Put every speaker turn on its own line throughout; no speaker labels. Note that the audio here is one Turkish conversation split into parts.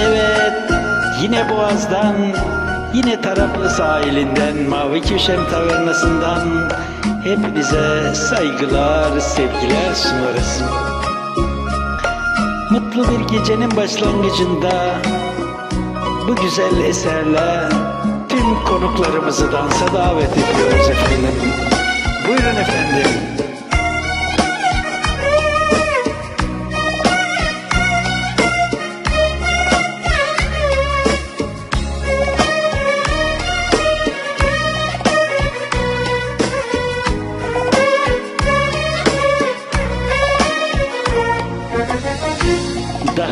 Evet, yine Boğaz'dan, yine Taraplı sahilinden, Mavi Köşem Tavernası'ndan hepinize saygılar, sevgiler sunarız. Mutlu bir gecenin başlangıcında bu güzel eserle tüm konuklarımızı dansa davet ediyoruz efendim. Buyurun efendim.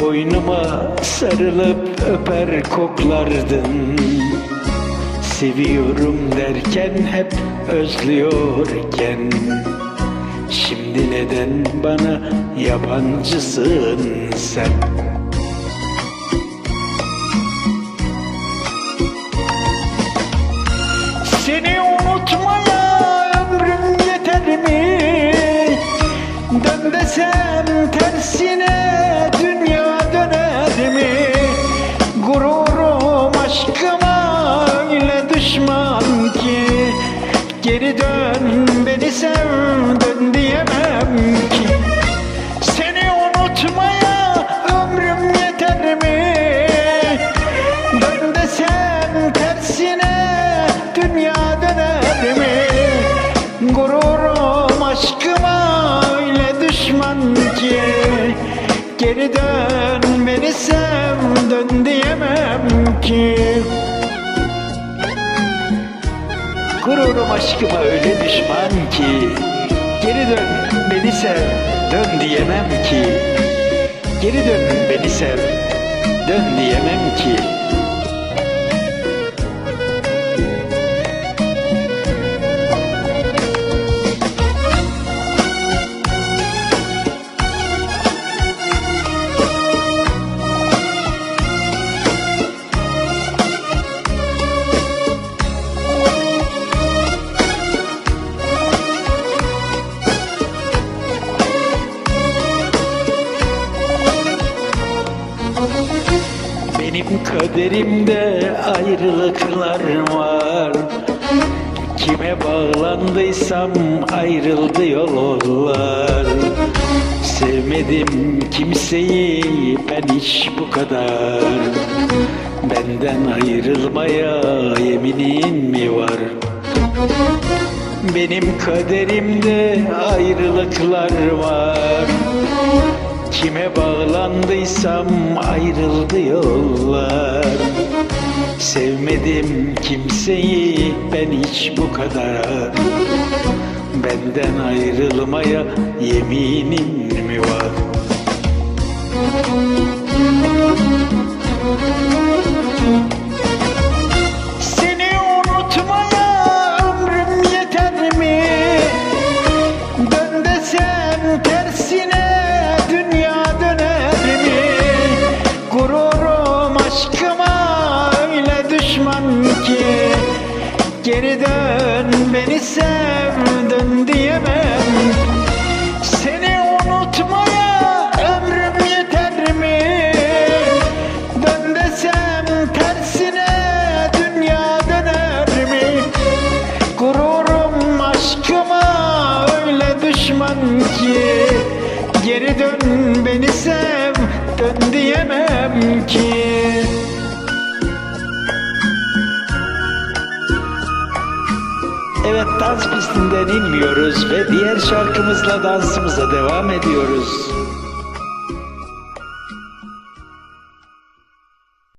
Boynuma sarılıp öper koklardın. Seviyorum derken hep özlüyorken Şimdi neden bana yabancısın sen Gururum aşkıma öyle düşman ki. Geri dön beni sev dön diyemem ki. Geri dön beni sev dön diyemem ki Benim kaderimde ayrılıklar var. Kime bağlandıysam ayrıldı yollar. Sevmedim kimseyi ben hiç bu kadar. Benden ayrılmaya yeminin mi var? Benim kaderimde ayrılıklar var. Kime bağlandıysam ayrıldı yollar Sevmedim kimseyi ben hiç bu kadar Benden ayrılmaya yeminin mi var? Geri dön beni sev dön diyemem Seni unutmaya ömrüm yeter mi? Dön desem tersine dünya döner mi? Gururum aşkıma öyle düşman ki Geri dön beni sev dön diyemem ki Evet dans pistinden inmiyoruz ve diğer şarkımızla dansımıza devam ediyoruz.